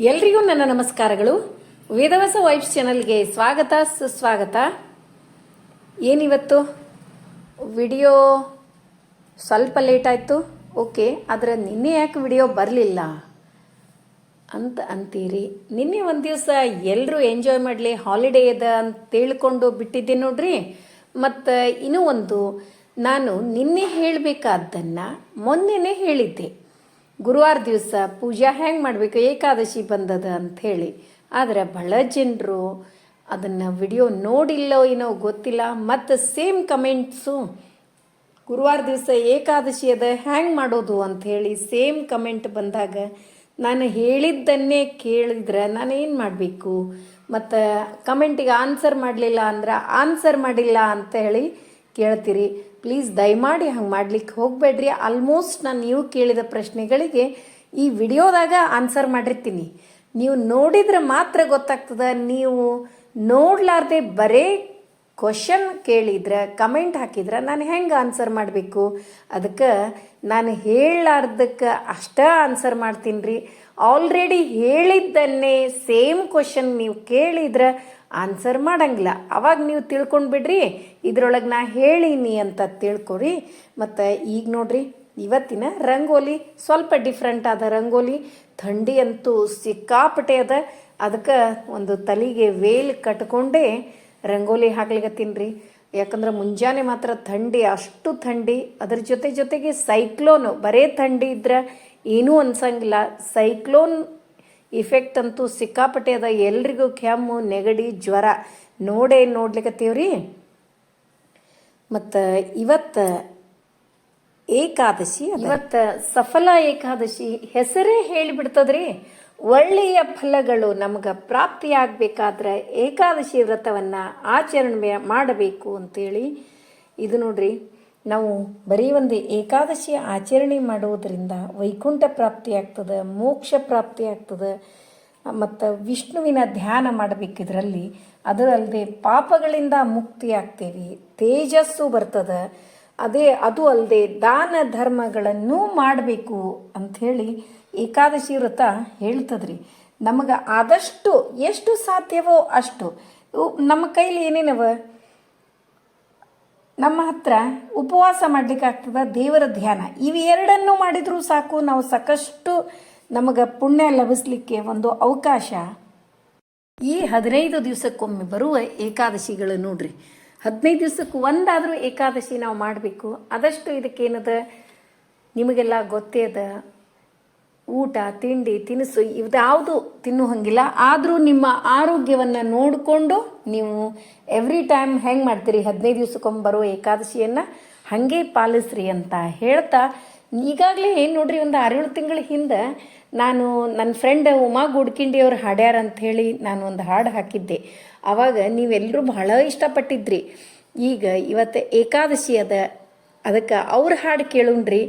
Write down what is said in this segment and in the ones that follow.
ಎಲ್ರಿಗೂ ನನ್ನ ನಮಸ್ಕಾರಗಳು. ವೇದವಸ ವೈಫ್ ಚಾನಲ್ಗೆ ಸ್ವಾಗತ, ಸುಸ್ವಾಗತ. ಏನಿವತ್ತು? ವಿಡಿಯೋ ಸ್ವಲ್ಪ ಲೇಟ್ ಆಯಿತು. ಓಕೆ, ಆದರೆ ನಿನ್ನೆ ಯಾಕೆ ವಿಡಿಯೋ ಬರಲಿಲ್ಲ? ಅಂತ ಅಂತೀರಿ. ನಿನ್ನೆ ಒಂದು ದಿವಸ ಎಲ್ಲರೂ ಎಂಜಾಯ್ ಮಾಡಲಿ, ಹಾಲಿಡೇ ಇದೆ ಅಂತ ತಿಳ್ಕೊಂಡು ಬಿಟ್ಟಿದ್ದೆ ನೋಡ್ರಿ. ಮತ್ತು ಇನ್ನೂ ಒಂದು, ನಾನು ನಿನ್ನೆ ಹೇಳಬೇಕಾದ್ದನ್ನು ಮೊನ್ನೆನೇ ಹೇಳಿದ್ದೆ. ಗುರುವಾರ ದಿವಸ ಪೂಜಾ ಹೆಂಗೆ ಮಾಡಬೇಕು, ಏಕಾದಶಿ ಬಂದದ ಅಂತ ಹೇಳಿ. ಆದರೆ ಬಹಳ ಜನರು ಅದನ್ನು ವಿಡಿಯೋ ನೋಡಿಲ್ಲೋ ಏನೋ ಗೊತ್ತಿಲ್ಲ, ಮತ್ತು ಸೇಮ್ ಕಮೆಂಟ್ಸು, ಗುರುವಾರ ದಿವಸ ಏಕಾದಶಿ ಅದ ಹ್ಯಾಂಗ್ ಮಾಡೋದು ಹೇಳಿ ಸೇಮ್ ಕಮೆಂಟ್ ಬಂದಾಗ ನಾನು ಹೇಳಿದ್ದನ್ನೇ ಕೇಳಿದ್ರೆ ನಾನು ಏನು ಮಾಡಬೇಕು? ಮತ್ತು ಕಮೆಂಟಿಗೆ ಆನ್ಸರ್ ಮಾಡಲಿಲ್ಲ ಅಂದ್ರೆ ಆನ್ಸರ್ ಮಾಡಿಲ್ಲ ಅಂತ ಹೇಳಿ ಕೇಳ್ತೀರಿ. ಪ್ಲೀಸ್ ದಯಮಾಡಿ ಹಂಗೆ ಮಾಡ್ಲಿಕ್ಕೆ ಹೋಗಬೇಡ್ರಿ. ಆಲ್ಮೋಸ್ಟ್ ನಾನು ನೀವು ಕೇಳಿದ ಪ್ರಶ್ನೆಗಳಿಗೆ ಈ ವಿಡಿಯೋದಾಗ ಆನ್ಸರ್ ಮಾಡಿರ್ತೀನಿ. ನೀವು ನೋಡಿದ್ರೆ ಮಾತ್ರ ಗೊತ್ತಾಗ್ತದೆ, ನೀವು ನೋಡ್ಲಾರ್ದೆ ಬರೇ ಕ್ವಶನ್ ಕೇಳಿದ್ರೆ ಕಮೆಂಟ್ ಹಾಕಿದ್ರೆ ನಾನು ಹೆಂಗೆ ಆನ್ಸರ್ ಮಾಡಬೇಕು? ಅದಕ್ಕೆ ನಾನು ಹೇಳಲಾರ್ದಕ್ಕೆ ಅಷ್ಟೇ ಆನ್ಸರ್ ಮಾಡ್ತೀನಿ ರೀ ಆಲ್ರೆಡಿ ಹೇಳಿದ್ದನ್ನೇ ಸೇಮ್ ಕ್ವಶನ್ ನೀವು ಕೇಳಿದ್ರೆ ಆನ್ಸರ್ ಮಾಡಂಗಿಲ್ಲ. ಅವಾಗ ನೀವು ತಿಳ್ಕೊಂಡು ಬಿಡ್ರಿ ಇದ್ರೊಳಗೆ ನಾ ಹೇಳೀನಿ ಅಂತ ತಿಳ್ಕೊರಿ. ಮತ್ತು ಈಗ ನೋಡ್ರಿ, ಇವತ್ತಿನ ರಂಗೋಲಿ ಸ್ವಲ್ಪ ಡಿಫ್ರೆಂಟ್ ಆದ ರಂಗೋಲಿ. ಥಂಡಿ ಅಂತೂ ಸಿಕ್ಕಾಪಟ್ಟೆ ಅದ. ಅದಕ್ಕೆ ಒಂದು ತಲೆಗೆ ವೇಲ್ ಕಟ್ಕೊಂಡೇ ರಂಗೋಲಿ ಹಾಕ್ಲಿಕ್ಕತ್ತೀನಿ ರೀ ಯಾಕಂದ್ರೆ ಮುಂಜಾನೆ ಮಾತ್ರ ಥಂಡಿ, ಅಷ್ಟು ಥಂಡಿ. ಅದ್ರ ಜೊತೆ ಜೊತೆಗೆ ಸೈಕ್ಲೋನು ಬರೇ ಥಂಡಿ ಇದ್ರೆ ಏನೂ ಅನ್ಸಂಗಿಲ್ಲ. ಸೈಕ್ಲೋನ್ ಇಫೆಕ್ಟ್ ಅಂತೂ ಸಿಕ್ಕಾಪಟ್ಟೆ ಅದ. ಎಲ್ರಿಗೂ ಕೆಮ್ಮು, ನೆಗಡಿ, ಜ್ವರ ನೋಡೇ ನೋಡ್ಲಿಕ್ಕತ್ತೀವ್ರಿ ಮತ್ತು ಇವತ್ತು ಏಕಾದಶಿ ಇವತ್ತು ಸಫಲ ಏಕಾದಶಿ ಹೆಸರೇ ಹೇಳಿಬಿಡ್ತದ್ರಿ. ಒಳ್ಳೆಯ ಫಲಗಳು ನಮಗೆ ಪ್ರಾಪ್ತಿಯಾಗಬೇಕಾದ್ರೆ ಏಕಾದಶಿ ವ್ರತವನ್ನು ಆಚರಣೆ ಮಾಡಬೇಕು ಅಂತೇಳಿ ಇದು ನೋಡ್ರಿ. ನಾವು ಬರೀ ಒಂದು ಏಕಾದಶಿ ಆಚರಣೆ ಮಾಡುವುದರಿಂದ ವೈಕುಂಠ ಪ್ರಾಪ್ತಿ ಆಗ್ತದೆ, ಮೋಕ್ಷ ಪ್ರಾಪ್ತಿ ಆಗ್ತದೆ, ಮತ್ತು ವಿಷ್ಣುವಿನ ಧ್ಯಾನ ಮಾಡಬೇಕು ಇದರಲ್ಲಿ ಅದರಲ್ಲದೆ ಪಾಪಗಳಿಂದ ಮುಕ್ತಿ ಆಗ್ತೇವೆ, ತೇಜಸ್ಸು ಬರ್ತದೆ, ಅದೇ ಅದು ಅಲ್ಲದೆ ದಾನ ಧರ್ಮಗಳನ್ನು ಮಾಡಬೇಕು ಅಂಥೇಳಿ ಏಕಾದಶಿ ವ್ರತ ಹೇಳ್ತದ್ರಿ. ನಮಗೆ ಆದಷ್ಟು ಎಷ್ಟು ಸಾಧ್ಯವೋ ಅಷ್ಟು. ನಮ್ಮ ಕೈಲಿ ಏನೇನವ? ನಮ್ಮ ಹತ್ರ ಉಪವಾಸ ಮಾಡ್ಲಿಕ್ಕಾಗ್ತದ ದೇವರ ಧ್ಯಾನ. ಇವೆರಡನ್ನೂ ಮಾಡಿದ್ರು ಸಾಕು, ನಾವು ಸಾಕಷ್ಟು ನಮಗೆ ಪುಣ್ಯ ಲಭಿಸ್ಲಿಕ್ಕೆ ಒಂದು ಅವಕಾಶ. ಈ ಹದಿನೈದು ದಿವಸಕ್ಕೊಮ್ಮೆ ಬರುವ ಏಕಾದಶಿಗಳು ನೋಡ್ರಿ. ಹದಿನೈದು ದಿವಸಕ್ಕೆ ಒಂದಾದರೂ ಏಕಾದಶಿ ನಾವು ಮಾಡಬೇಕು. ಆದಷ್ಟು ಇದಕ್ಕೇನದ ನಿಮಗೆಲ್ಲ ಗೊತ್ತೇ ಅದ. ಊಟ, ತಿಂಡಿ, ತಿನಿಸು ಇವ್ದಾವುದು ತಿನ್ನು ಹಂಗಿಲ್ಲ ಆದರೂ ನಿಮ್ಮ ಆರೋಗ್ಯವನ್ನು ನೋಡಿಕೊಂಡು ನೀವು ಎವ್ರಿ ಟೈಮ್ ಹೆಂಗೆ ಮಾಡ್ತೀರಿ? ಹದಿನೈದು ದಿವ್ಸಕ್ಕೊಮ್ಮೆ ಬರೋ ಏಕಾದಶಿಯನ್ನು ಹಾಗೆ ಪಾಲಿಸ್ರಿ ಅಂತ ಹೇಳ್ತಾ, ಈಗಾಗಲೇ ಏನು ನೋಡ್ರಿ, ಒಂದು ಆರೇಳು ತಿಂಗಳ ಹಿಂದೆ ನಾನು ನನ್ನ ಫ್ರೆಂಡ್ ಉಮಾ ಗುಡ್ಕಿಂಡಿಯವ್ರು ಹಾಡ್ಯಾರ ಅಂತ ಹೇಳಿ ನಾನು ಒಂದು ಹಾಡು ಹಾಕಿದ್ದೆ. ಆವಾಗ ನೀವೆಲ್ಲರೂ ಬಹಳ ಇಷ್ಟಪಟ್ಟಿದ್ರಿ. ಈಗ ಇವತ್ತು ಏಕಾದಶಿ ಅದ. ಅದಕ್ಕೆ ಅವ್ರ ಹಾಡು ಕೇಳುಣ್ರಿ,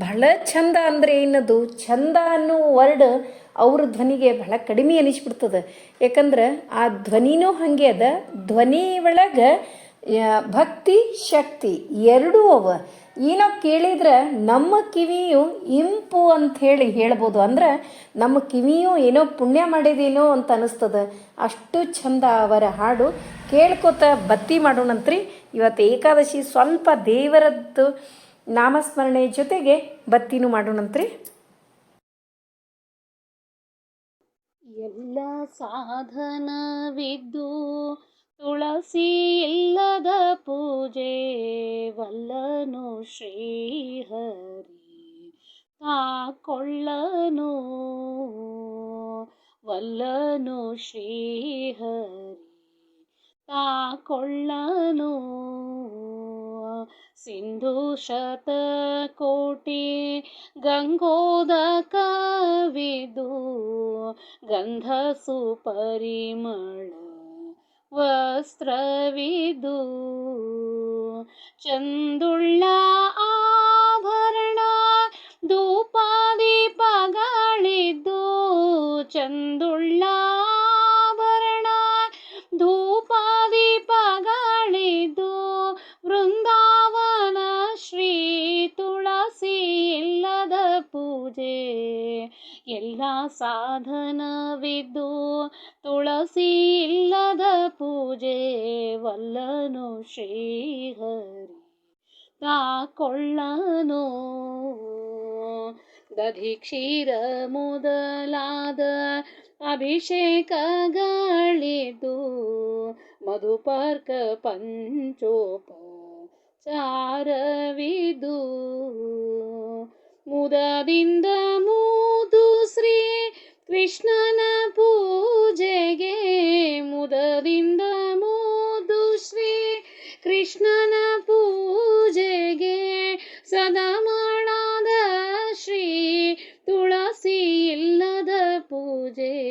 ಬಹಳ ಚಂದ ಅಂದರೆ ಏನದು? ಚಂದ ಅನ್ನೋ ವರ್ಡ್ ಅವ್ರ ಧ್ವನಿಗೆ ಬಹಳ ಕಡಿಮೆ ಅನಿಸ್ಬಿಡ್ತದೆ. ಯಾಕಂದ್ರೆ ಆ ಧ್ವನಿನೂ ಹಾಗೆ ಅದ. ಧ್ವನಿ ಒಳಗೆ ಭಕ್ತಿ, ಶಕ್ತಿ ಎರಡೂ ಅವ. ಏನೋ ಕೇಳಿದ್ರೆ ನಮ್ಮ ಕಿವಿಯು ಇಂಪು ಅಂತ ಹೇಳಿ ಹೇಳ್ಬೋದು. ಅಂದ್ರೆ ನಮ್ಮ ಕಿವಿಯು ಏನೋ ಪುಣ್ಯ ಮಾಡಿದೇನೋ ಅಂತ ಅನಿಸ್ತದೆ. ಅಷ್ಟು ಚಂದ ಅವರ ಹಾಡು. ಕೇಳ್ಕೊತ ಬತ್ತಿ ಮಾಡೋಣಂತ್ರಿ. ಇವತ್ತು ಏಕಾದಶಿ ಸ್ವಲ್ಪ ದೇವರದ್ದು ನಾಮಸ್ಮರಣೆ ಜೊತೆಗೆ ಬತ್ತಿನೂ ಮಾಡೋಣಂತ್ರಿ ಎಲ್ಲ ಸಾಧನವಿದ್ದು ತುಳಸಿ ಇಲ್ಲದ ಪೂಜೆ ವಲ್ಲನು ಶ್ರೀಹರಿ ತಾಕೊಳ್ಳನು. ವಲ್ಲನು ಶ್ರೀಹರಿ ತಾಕೊಳ್ಳನು. ಸಿಂಧು ಶತಕೋಟಿ ಗಂಗೋದಕವಿದು ಗಂಧ ಸುಪರಿಮಳ ವಸ್ತ್ರವಿದು ಚಂದುಳ್ಳ ಆಭರಣ ಧೂಪಾದೀಪಗಳಿದ್ದು ಚಂದುಳ್ಳ ಪೂಜೆ. ಎಲ್ಲ ಸಾಧನವಿದ್ದು ತುಳಸಿ ಇಲ್ಲದ ಪೂಜೆ. ವಲ್ಲನು ಶ್ರೀಹರಿ ತಾಕೊಳ್ಳನು ದಧಿ ಕ್ಷೀರ ಮೊದಲಾದ ಅಭಿಷೇಕಗಳಿದ್ದು ಮಧುಪರ್ಕ ಪಂಚೋಪಚಾರವಿದು. ಮುದದಿಂದ ಮೂದು ಶ್ರೀ ಕೃಷ್ಣನ ಪೂಜೆಗೆ ಮುದದಿಂದ ಮೂದು ಶ್ರೀ ಕೃಷ್ಣನ ಪೂಜೆಗೆ ಸದಾ ಮಾಡಾದ ಶ್ರೀ ತುಳಸಿ ಇಲ್ಲದ ಪೂಜೆ.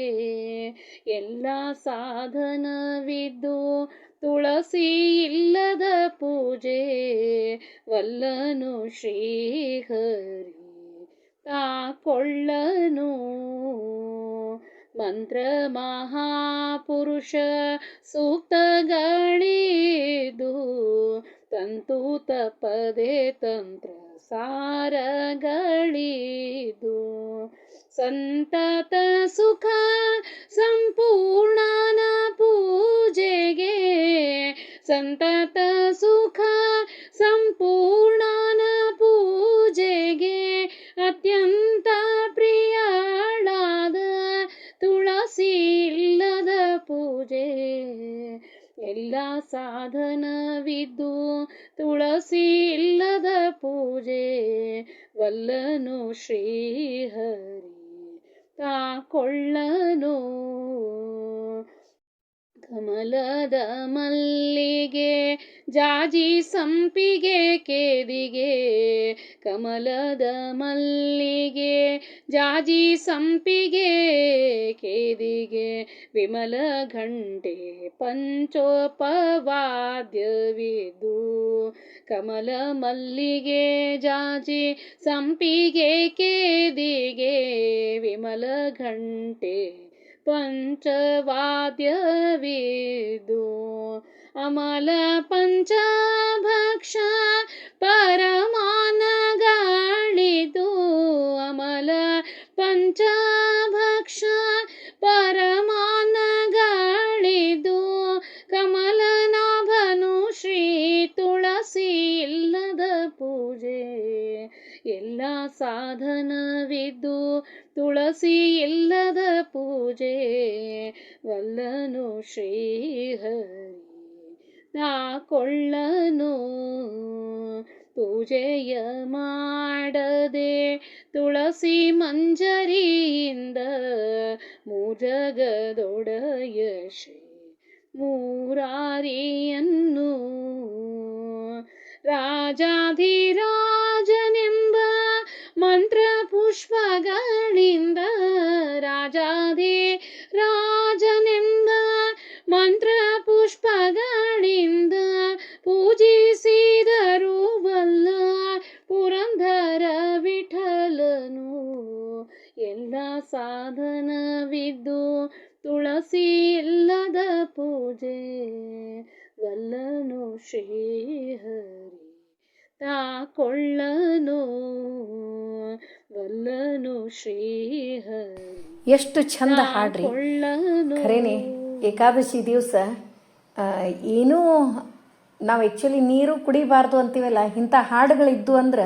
ಎಲ್ಲ ಸಾಧನವಿದ್ದು ತುಳಸಿ ಇಲ್ಲದ ಪೂಜೆ. ವಲ್ಲನು ಶ್ರೀಹರಿ ತಾಕೊಳ್ಳನು ಮಂತ್ರ ಮಹಾಪುರುಷ ಸೂಕ್ತಗಳಿದು ತಂತು ತಪದೆ ತಂತ್ರ ಸಾರಗಳಿದು ಸಂತತ ಸುಖ ಸಂಪೂರ್ಣನ ಪೂಜೆಗೆ, ಸಂತತ ಸುಖ ಸಂಪೂರ್ಣನ ಪೂಜೆಗೆ ಸಾಧನವಿದ್ದು ತುಳಸಿ ಇಲ್ಲದ ಪೂಜೆ ವಲ್ಲನು ಶ್ರೀಹರಿ ತಾಕೊಳ್ಳನು. ಕಮಲದ ಮಲ್ಲಿಗೆ ಜಾಜಿ ಸಂಪಿಗೆ ಕೇದಿಗೆ, ಕಮಲದ ಮಲ್ಲಿಗೆ, ಜಾಜಿ ಸಂಪಿಗೆ ಕೇದಿಗೆ, ವಿಮಲ ಘಂಟೆ ಪಂಚೋಪವಾದ್ಯವಿದು. ಕಮಲ ಮಲ್ಲಿಗೆ, ಜಾಜಿ ಸಂಪಿಗೆ ಕೇದಿಗೆ, ವಿಮಲ ಘಂಟೆ ಪಂಚವಾದ್ಯವಿದು. ಅಮಲ ಪಂಚಭಕ್ಷ ಪರಮಾನಗಳಿದು ಅಮಲ ಪಂಚಭಕ್ಷ ಪರಮಾನಗಳಿದು ಕಮಲನಾಭನು ಶ್ರೀ ತುಳಸಿ ಇಲ್ಲದ ಪೂಜೆ. ಎಲ್ಲ ಸಾಧನವಿದ್ದು ತುಳಸಿ ಇಲ್ಲದ ಪೂಜೆ. ವಲ್ಲನು ಶ್ರೀಹರಿ ತಾಕೊಳ್ಳನು ಪೂಜೆಯ ಮಾಡದೆ ತುಳಸಿ ಮಂಜರಿಯಿಂದ ಮೂಜಗದೊಡೆಯ ಶ್ರೀ ಮೂರಾರಿಯನ್ನು ರಾಜಾಧಿರಾಜನೆಂಬ ಮಂತ್ರ ಪುಷ್ಪಗಳಿಂದ ರಾಜಾಧಿ ಸಾಧನವಿದ್ದು ತುಳಸಿ ಇಲ್ಲದ ಪೂಜೆ ವಲ್ಲನು ಶ್ರೀಹರಿ ತಾಕೊಳ್ಳನು ವಲ್ಲನು ಶ್ರೀಹರಿ ಎಷ್ಟು ಚಂದ ಹಾಡ್ರಿ. ಕೊಳ್ಳನು ಖರೇನೆ ಏಕಾದಶಿ ದಿವಸ ಏನೂ ನಾವು ಆ್ಯಕ್ಚುಲಿ ನೀರು ಕುಡಿಬಾರ್ದು ಅಂತೀವಲ್ಲ ಇಂಥ ಹಾಡುಗಳಿದ್ದು ಅಂದ್ರೆ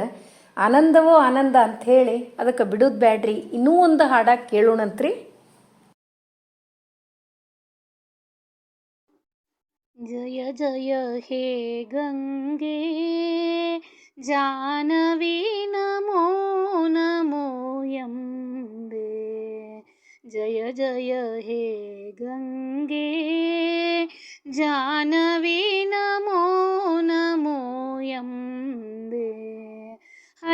ಆನಂದವೋ ಆನಂದ ಹೇಳಿ ಅದಕ್ಕೆ ಬಿಡೋದು ಬ್ಯಾಡ್ರಿ. ಇನ್ನೂ ಒಂದು ಹಾಡ ಕೇಳೋಣಂತ್ರಿ. ಜಯ ಜಯ ಹೇ ಗಂಗೆ, ಜಾನವಿ ನಮೋ ನಮೋ ಎಂಬೆ. ಜಯ ಜಯ ಹೇ ಗಂಗೆ, ಜಾನವಿ ನಮೋ ನಮೋ ಎಂಬೆ.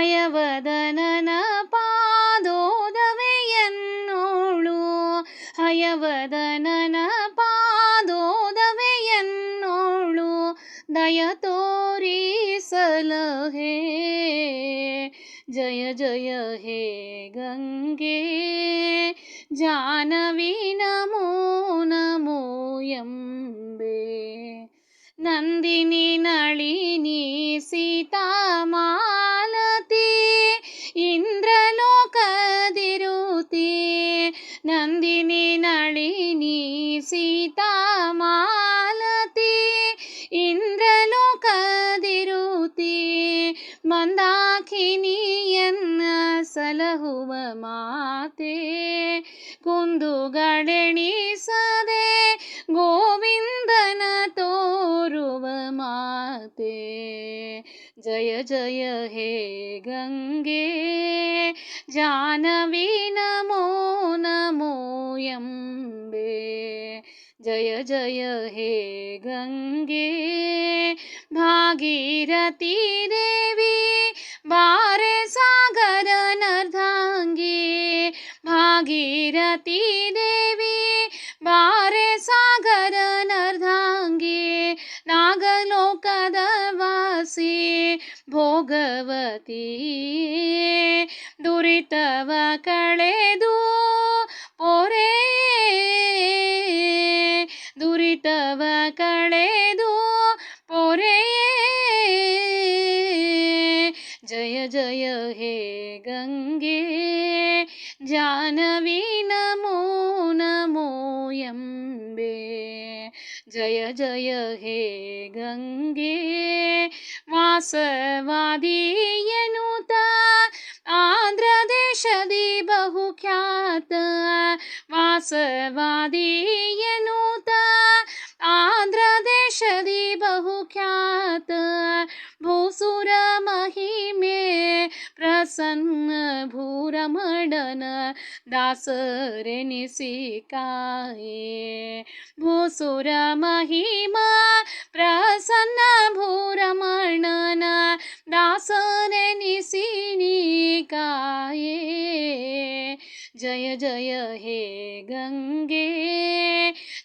ಹಯವದನನ ಪಾದೋದವೆಯನ್ನೋಳು. ಹಯವದನನ ಪಾದೋದವೆಯನ್ನೋಳು. ದಯ ತೋರಿ ಸಲಹೆ. ಜಯ ಜಯ ಹೇ ಗಂಗೆ. ಜಾನವಿ ನಮೋ ನಮೋ ಎಂಬೆ. ನಂದಿನಿ ನಳಿನಿ ಸೀತಾ ಜಯ ಜಯ ಹೇ ಗಂಗೆ ಜಾನವಿ ನಮೋ ನಮೋ ಎಂಬೆ ಜಯ ಜಯ ಹೇ ಗಂಗೆ ಭಾಗೀರಥಿ ದೇವಿ ಭೋಗವತಿ ದುರಿತವ ಕಳೆದು ವಾಸವಾದಿಯನುತ ಆಂಧ್ರ ದೇಶದಿ ಬಹುಖ್ಯಾತ ಭೂಸುರ ಮಹಿಮೆ ಪ್ರಸನ್ನ ಭೂರಮಡನ ದಾಸರೆನಿಸಿ ಕಾಯೇ. ಭೂಸುರ ಮಹಿಮಾ ಪ್ರಸನ್ನ ಭೂರಮಣನ ದಾಸರೆನಿಸಿ ಜಯ ಜಯ ಹೇ ಗಂಗೆ.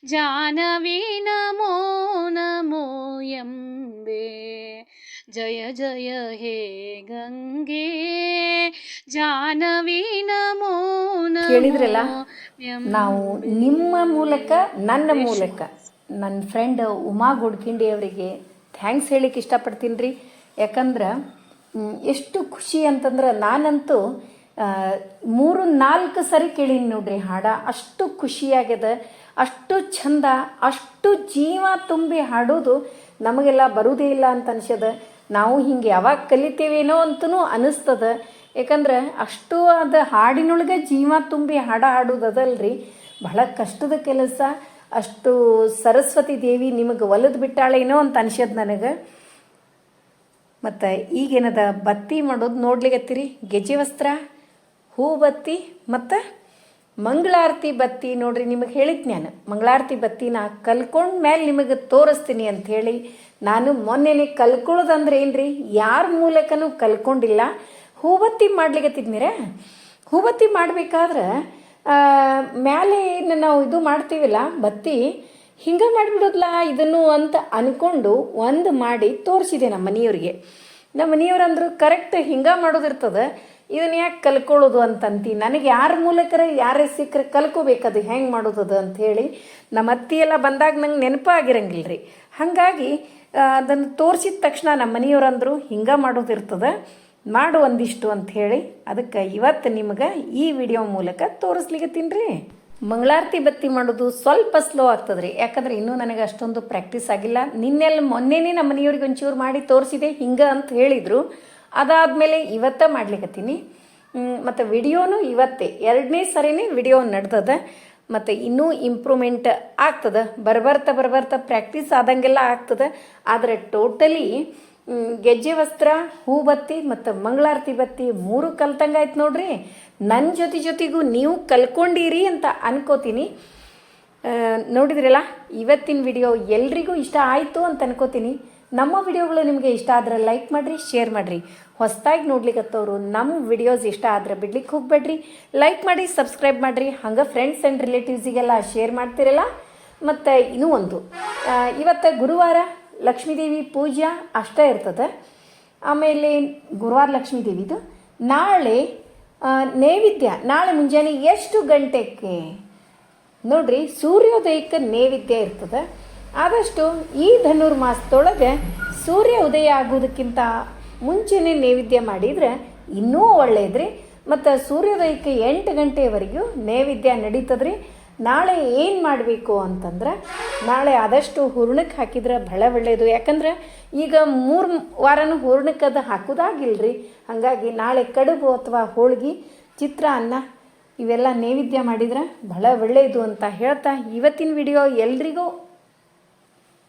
ಜಾನವಿ ನಮೋ ನಮೋ ಎಂಬೆ. ಜಯ ಜಯ ಹೇ ಗಂಗೆ. ಜಾನವಿ ನಮೋ ನಮೋ ಕೇಳಿದ್ರಲ್ಲ? ನಾವು ನಿಮ್ಮ ಮೂಲಕ ನನ್ನ ಮೂಲಕ ನನ್ನ ಫ್ರೆಂಡ್ ಉಮಾ ಗುಡ್ಕಿಂಡಿ ಅವರಿಗೆ ಥ್ಯಾಂಕ್ಸ್ ಹೇಳಿಕ್ಕೆ ಇಷ್ಟಪಡ್ತೀನಿ ರೀ. ಯಾಕಂದ್ರೆ ಎಷ್ಟು ಖುಷಿ ಅಂತಂದ್ರೆ ನಾನಂತೂ ಮೂರು, ನಾಲ್ಕು ಸರಿ ಕೇಳೀನಿ ನೋಡ್ರಿ ಹಾಡ. ಅಷ್ಟು ಖುಷಿಯಾಗ್ಯದ, ಅಷ್ಟು ಚಂದ ಅಷ್ಟು ಜೀವ ತುಂಬಿ ಹಾಡೋದು ನಮಗೆಲ್ಲ ಬರುವುದೇ ಇಲ್ಲ ಅಂತ ಅನ್ಸದ ನಾವು ಹಿಂಗೆ ಯಾವಾಗ ಕಲಿತೇವೇನೋ ಅಂತನೂ ಅನಿಸ್ತದ. ಯಾಕಂದ್ರೆ ಅಷ್ಟು ಅದು ಹಾಡಿನೊಳಗೆ ಜೀವ ತುಂಬಿ ಹಾಡ ಹಾಡೋದದಲ್ರಿ ಬಹಳ ಕಷ್ಟದ ಕೆಲಸ. ಅಷ್ಟು ಸರಸ್ವತಿ ದೇವಿ ನಿಮಗೆ ಒಲಿದು ಬಿಟ್ಟಾಳೇನೋ ಅಂತ ಅನ್ಸದ್ ನನಗೆ. ಮತ್ತು ಈಗೇನದ ಬತ್ತಿ ಮಾಡೋದು ನೋಡ್ಲಿಕ್ಕೆ ಗೆಜ್ಜೆ ವಸ್ತ್ರ ಹೂ ಬತ್ತಿ ಮತ್ತು ಮಂಗಳಾರತಿ ಬತ್ತಿ ನೋಡ್ರಿ, ನಿಮಗೆ ಹೇಳಿದ್ ನಾನು ಮಂಗಳಾರತಿ ಬತ್ತಿನ ಕಲ್ಕೊಂಡ ಮೇಲೆ ನಿಮಗೆ ತೋರಿಸ್ತೀನಿ ಅಂತ ಹೇಳಿ ನಾನು ಮೊನ್ನೆನೆ ಕಲ್ಕೊಳ್ಳೋದಂದ್ರೆ ಏನ್ರಿ, ಯಾರ ಮೂಲಕನೂ ಕಲ್ಕೊಂಡಿಲ್ಲ. ಹೂಬತ್ತಿ ಮಾಡ್ಲಿಕತ್ತಿದ್ನಿರ ಹೂಬತ್ತಿ ಮಾಡಬೇಕಾದ್ರೆ ಮೇಲೆ ಏನು ನಾವು ಇದು ಮಾಡ್ತೀವಲ್ಲ, ಬತ್ತಿ ಹಿಂಗೆ ಮಾಡಿಬಿಡೋದ್ಲ ಇದನ್ನು ಅಂತ ಅನ್ಕೊಂಡು ಒಂದು ಮಾಡಿ ತೋರಿಸಿದೆ ನಮ್ಮ ಮನೆಯವ್ರಿಗೆ. ನಮ್ಮ ಮನೆಯವ್ರಂದ್ರು ಕರೆಕ್ಟ್ ಹಿಂಗೆ ಮಾಡೋದಿರ್ತದೆ ಇದನ್ನ ಯಾಕೆ ಕಲ್ಕೊಳ್ಳೋದು ಅಂತಂತಿ? ನನಗೆ ಯಾರ ಮೂಲಕರ ಯಾರೇ ಸಿಕ್ಕರೆ ಕಲ್ಕೋಬೇಕದು ಹೆಂಗೆ ಮಾಡೋದು ಅಂತ ಹೇಳಿ ನಮ್ಮ ಅತ್ತಿ ಎಲ್ಲ ಬಂದಾಗ ನಂಗೆ ನೆನಪಾಗಿರಂಗಿಲ್ಲ ರೀ ಹಾಗಾಗಿ ಅದನ್ನು ತೋರಿಸಿದ ತಕ್ಷಣ ನಮ್ಮ ಮನೆಯವರಂದರು ಹಿಂಗೆ ಮಾಡೋದಿರ್ತದೆ, ಮಾಡು ಒಂದಿಷ್ಟು ಅಂಥೇಳಿ ಅದಕ್ಕೆ ಇವತ್ತು ನಿಮ್ಗೆ ಈ ವಿಡಿಯೋ ಮೂಲಕ ತೋರಿಸ್ಲಿಕ್ಕೆ ರೀ. ಮಂಗಳಾರತಿ ಬತ್ತಿ ಮಾಡೋದು ಸ್ವಲ್ಪ ಸ್ಲೋ ಆಗ್ತದೆ ರೀ ಯಾಕಂದ್ರೆ ಇನ್ನೂ ನನಗೆ ಅಷ್ಟೊಂದು ಪ್ರಾಕ್ಟೀಸ್ ಆಗಿಲ್ಲ. ನಿನ್ನೆಲ್ಲ ಮೊನ್ನೆನೇ ನಮ್ಮ ಮನೆಯವ್ರಿಗೆ ಒಂಚೂರು ಮಾಡಿ ತೋರಿಸಿದೆ, ಹಿಂಗೆ ಅಂತ ಹೇಳಿದರು. ಅದಾದಮೇಲೆ ಇವತ್ತ ಮಾಡ್ಲಿಕತ್ತೀನಿ. ಮತ್ತು ವಿಡಿಯೋನು ಇವತ್ತೇ. ಎರಡನೇ ಸರಿನೇ ವಿಡಿಯೋ ನಡ್ದದ. ಮತ್ತು ಇನ್ನೂ ಇಂಪ್ರೂವ್ಮೆಂಟ್ ಆಗ್ತದೆ. ಬರ್ಬರ್ತಾ ಬರ್ಬರ್ತಾ ಪ್ರಾಕ್ಟೀಸ್ ಆದಂಗೆಲ್ಲ ಆಗ್ತದೆ. ಆದರೆ ಟೋಟಲಿ ಗೆಜ್ಜೆ ವಸ್ತ್ರ ಹೂ ಬತ್ತಿ ಮತ್ತು ಮಂಗಳಾರತಿ ಬತ್ತಿ ಮೂರು ಕಲ್ತಂಗಾಯ್ತು ನೋಡ್ರಿ. ನನ್ನ ಜೊತೆ ಜೊತೆಗೂ ನೀವು ಕಲ್ಕೊಂಡಿರಿ ಅಂತ ಅನ್ಕೋತೀನಿ. ನೋಡಿದ್ರಲ್ಲ, ಇವತ್ತಿನ ವಿಡಿಯೋ ಎಲ್ರಿಗೂ ಇಷ್ಟ ಆಯಿತು ಅಂತ ಅನ್ಕೋತೀನಿ. ನಮ್ಮ ವಿಡಿಯೋಗಳು ನಿಮಗೆ ಇಷ್ಟ ಆದ್ರೆ ಲೈಕ್ ಮಾಡಿರಿ, ಶೇರ್ ಮಾಡಿರಿ. ಹೊಸದಾಗಿ ನೋಡ್ಲಿಕ್ಕತ್ತವರು ನಮ್ಮ ವಿಡಿಯೋಸ್ ಇಷ್ಟ ಆದ್ರೆ ಬಿಡ್ಲಿಕ್ಕೆ ಹೋಗ್ಬೇಡ್ರಿ. ಲೈಕ್ ಮಾಡಿ, ಸಬ್ಸ್ಕ್ರೈಬ್ ಮಾಡಿರಿ. ಹಂಗೆ ಫ್ರೆಂಡ್ಸ್ ಆ್ಯಂಡ್ ರಿಲೇಟಿವ್ಸಿಗೆಲ್ಲ ಶೇರ್ ಮಾಡ್ತಿರಲ್ಲ? ಮತ್ತು ಇನ್ನೂ ಒಂದು. ಇವತ್ತು ಗುರುವಾರ ಲಕ್ಷ್ಮೀದೇವಿ ಪೂಜಾ ಅಷ್ಟೇ ಇರ್ತದೆ. ಆಮೇಲೆ ಗುರುವಾರ ಲಕ್ಷ್ಮೀದೇವಿದು ನಾಳೆ ನೈವೇದ್ಯ. ನಾಳೆ ಮುಂಜಾನೆ ಎಷ್ಟು ಗಂಟೆಗೆ? ನೋಡ್ರಿ, ಸೂರ್ಯೋದಯಕ್ಕೆ ನೈವೇದ್ಯ ಇರ್ತದೆ. ಆದಷ್ಟು ಈ ಧನುರ್ಮಾಸದೊಳಗೆ ಸೂರ್ಯ ಉದಯ ಆಗೋದಕ್ಕಿಂತ ಮುಂಚೆನೇ ನೈವೇದ್ಯ ಮಾಡಿದರೆ ಇನ್ನೂ ಒಳ್ಳೆಯದ್ರಿ ಮತ್ತು ಸೂರ್ಯೋದಯಕ್ಕೆ ಎಂಟು ಗಂಟೆವರೆಗೂ ನೈವೇದ್ಯ ನಡೀತದ್ರಿ. ನಾಳೆ ಏನು ಮಾಡಬೇಕು ಅಂತಂದ್ರೆ ನಾಳೆ ಆದಷ್ಟು ಹೂರ್ಣಕ್ಕೆ ಹಾಕಿದ್ರೆ ಬಹಳ ಒಳ್ಳೆಯದು ಯಾಕಂದ್ರೆ ಈಗ ಮೂರು ವಾರನೂ ಹೂರ್ಣಕ್ಕೆ ಅದು ಹಾಕೋದಾಗಿಲ್ರಿ. ಹಾಗಾಗಿ ನಾಳೆ ಕಡುಬು ಅಥವಾ ಹೋಳ್ಗೆ ಚಿತ್ರಾನ್ನ ಇವೆಲ್ಲ ನೈವೇದ್ಯ ಮಾಡಿದ್ರೆ ಬಹಳ ಒಳ್ಳೆಯದು ಅಂತ ಹೇಳ್ತಾ ಇವತ್ತಿನ ವಿಡಿಯೋ ಎಲ್ರಿಗೂ